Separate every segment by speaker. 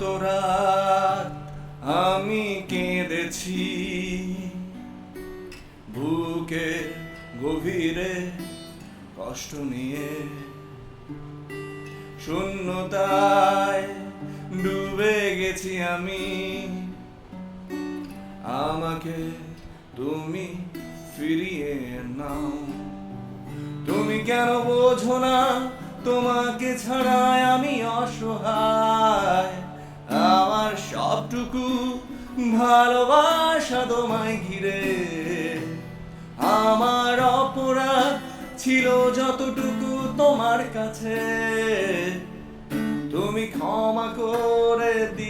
Speaker 1: কত রাত আমি কেঁদেছি। বুকে গভীরে কষ্ট নিয়ে শূন্যতায় ডুবে গেছি আমি। আমাকে তুমি ফিরিয়ে নাও। তুমি কেন বোঝো না তোমাকে ছাড়াই আমি অসহায়? আমার সবটুকু ভালোবাসা তোমায় ঘিরে। আমার অপরাধ ছিল যতটুকু তোমার কাছে। তুমি ক্ষমা করে দিও।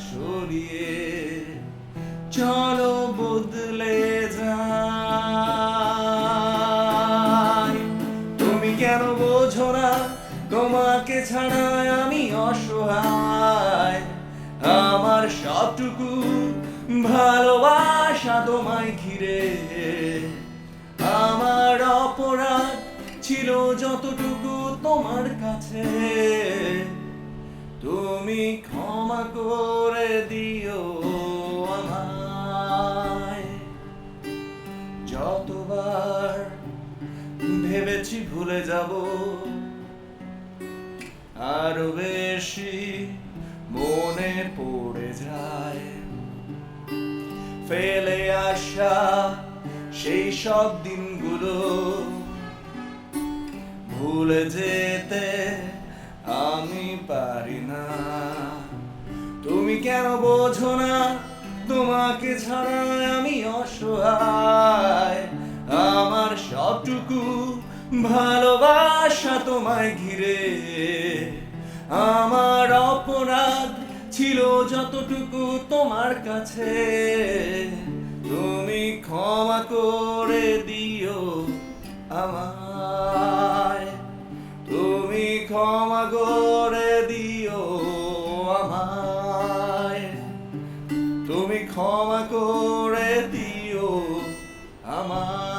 Speaker 1: ছাড়া আমি অসহায়। আমার সবটুকু ভালোবাসা তোমায় ঘিরে। আমার অপরাধ ছিল যতটুকু তোমার কাছে। তুমি ক্ষমা করে দিও আমায়। যতবার ভেবেছি ভুলে যাব আরও বেশি মনে পড়ে যায়। ফেলে আসা সেই সব দিনগুলো ভুলে যেতে আমি পারি না। তুমি কেন বোঝো না তোমাকে ছাড়া আমি অসহায়? আমার সবটুকু ভালোবাসা তোমায় ঘিরে। আমার অপরাধ ছিল যতটুকু তোমার কাছে। তুমি ক্ষমা করে দিও আমায়। তুমি ক্ষমা করে দিও আমায়। তুমি ক্ষমা করে দিও আমায়।